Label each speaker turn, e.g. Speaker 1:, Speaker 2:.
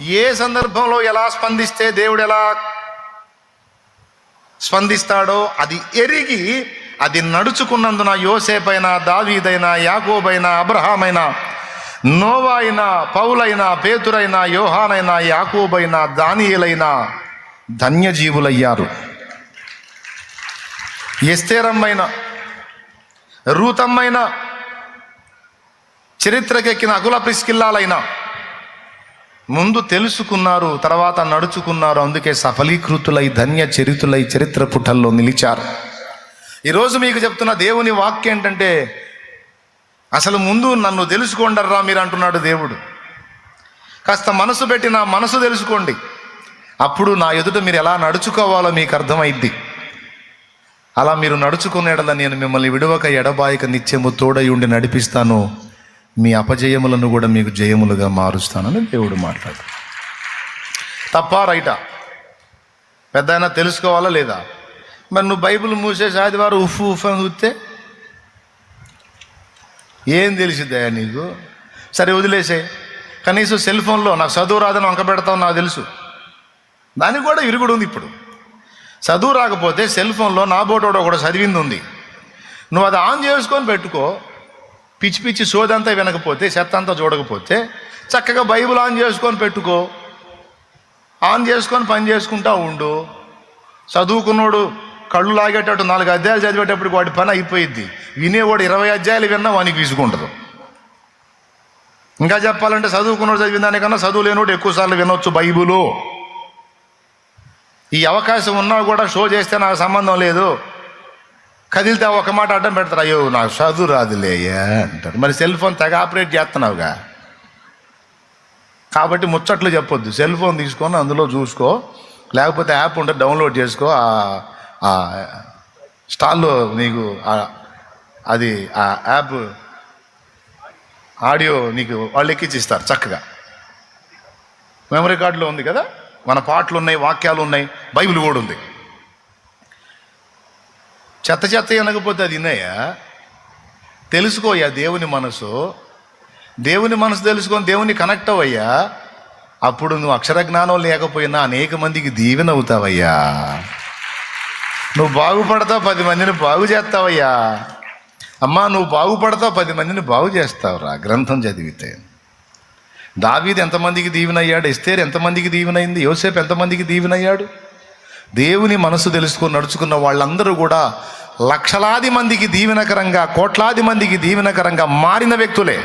Speaker 1: ఏ సందర్భంలో ఎలా స్పందిస్తే దేవుడు ఎలా స్పందిస్తాడో అది ఎరిగి అది నడుచుకున్నందున యోసేపైనా దావీదైనా యాకోబైనా అబ్రహామైనా నోవాయినా పౌలైనా పేతురైనా యోహానైనా యాకోబైనా దానియేలైనా ధన్యజీవులయ్యారు. ఎస్తేరమ్మైన రూతమ్మైన చరిత్రకెక్కిన అకుల ప్రిస్కిల్లాలైనా ముందు తెలుసుకున్నారు తర్వాత నడుచుకున్నారు అందుకే సఫలీకృతులై ధన్య చరితులై చరిత్ర పుటల్లో నిలిచారు. ఈరోజు మీకు చెప్తున్న దేవుని వాక్యం ఏంటంటే అసలు ముందు నన్ను తెలుసుకోండర్రా మీరు అంటున్నాడు దేవుడు. కాస్త మనసు పెట్టి నా మనసు తెలుసుకోండి. అప్పుడు నా ఎదుట మీరు ఎలా నడుచుకోవాలో మీకు అర్థమైద్ది. అలా మీరు నడుచుకునేడల నేను మిమ్మల్ని విడవక ఎడబాయక నిత్యము తోడై ఉండి నడిపిస్తాను. మీ అపజయములను కూడా మీకు జయములుగా మారుస్తానని దేవుడు మాట్లాడు. తప్ప రైటా? పెద్ద అయినా తెలుసుకోవాలా లేదా? మరి నువ్వు బైబిల్ మూసేసి ఆదివారం ఉఫ్ ఉఫ్ అని చూస్తే ఏం తెలిసిద్దా నీకు? సరే వదిలేసే కనీసం సెల్ ఫోన్లో నాకు చదువు రాదని వంక పెడతావు నాకు తెలుసు. దానికి కూడా ఇరుగుడు ఉంది ఇప్పుడు. చదువు రాకపోతే సెల్ ఫోన్లో నా బోటోడో కూడా చదివింది ఉంది. నువ్వు అది ఆన్ చేసుకొని పెట్టుకో. పిచ్చి పిచ్చి సోదంతా వినకపోతే చెత్త అంతా చూడకపోతే చక్కగా బైబిల్ ఆన్ చేసుకొని పెట్టుకో. ఆన్ చేసుకొని పని చేసుకుంటా ఉండు. చదువుకున్నోడు కళ్ళు లాగేటట్టు నాలుగు అధ్యాయాలు చదివేటప్పుడు వాడి పని అయిపోయిద్ది. వినేవాడు ఇరవై అధ్యాయాలు విన్నా వానికి విసుకుంటుంది ఇంకా చెప్పాలంటే చదువుకున్నోడు చదివిన దానికన్నా చదువు లేనోడు ఎక్కువసార్లు వినొచ్చు బైబులు. ఈ అవకాశం ఉన్నా కూడా షో చేస్తే నాకు సంబంధం లేదు. కదిలితే ఒక మాట అడ్డం పెడతారు. అయ్యో నాకు చదువు రాదులేయ్యా అంటారు. మరి సెల్ ఫోన్ తెగ ఆపరేట్ చేస్తున్నావుగా. కాబట్టి ముచ్చట్లు చెప్పొద్దు. సెల్ ఫోన్ తీసుకొని అందులో చూసుకో. లేకపోతే యాప్ ఉంటే డౌన్లోడ్ చేసుకో. ఆ- స్టాల్లో నీకు అది ఆ యాప్ ఆడియో నీకు వాళ్ళు ఎక్కిచ్చిస్తారు చక్కగా. మెమరీ కార్డులో ఉంది కదా? మన పాటలు ఉన్నాయి వాక్యాలు ఉన్నాయి బైబిల్ కూడా ఉంది. చెత్త చెత్త వినకపోతే అది విన్నాయా తెలుసుకోయ్యా దేవుని మనసు. దేవుని మనసు తెలుసుకొని దేవుని కనెక్ట్ అవయ్యా అప్పుడు నువ్వు అక్షర జ్ఞానం లేకపోయినా అనేక మందికి దీవెన అవుతావయ్యా. నువ్వు బాగుపడతావు పది మందిని బాగు చేస్తావయ్యా. అమ్మా నువ్వు బాగుపడతావు పది మందిని బాగు చేస్తావురా గ్రంథం చదివితే. దావీది ఎంతమందికి దీవెనయ్యాడు? ఇస్తేరు ఎంతమందికి దీవెనైంది? యోసేపు ఎంతమందికి దీవెనయ్యాడు? దేవుని మనసు తెలుసుకొని నడుచుకున్న వాళ్ళందరూ కూడా లక్షలాది మందికి దీవెనకరంగా కోట్లాది మందికి దీవెనకరంగా మారిన వ్యక్తులే.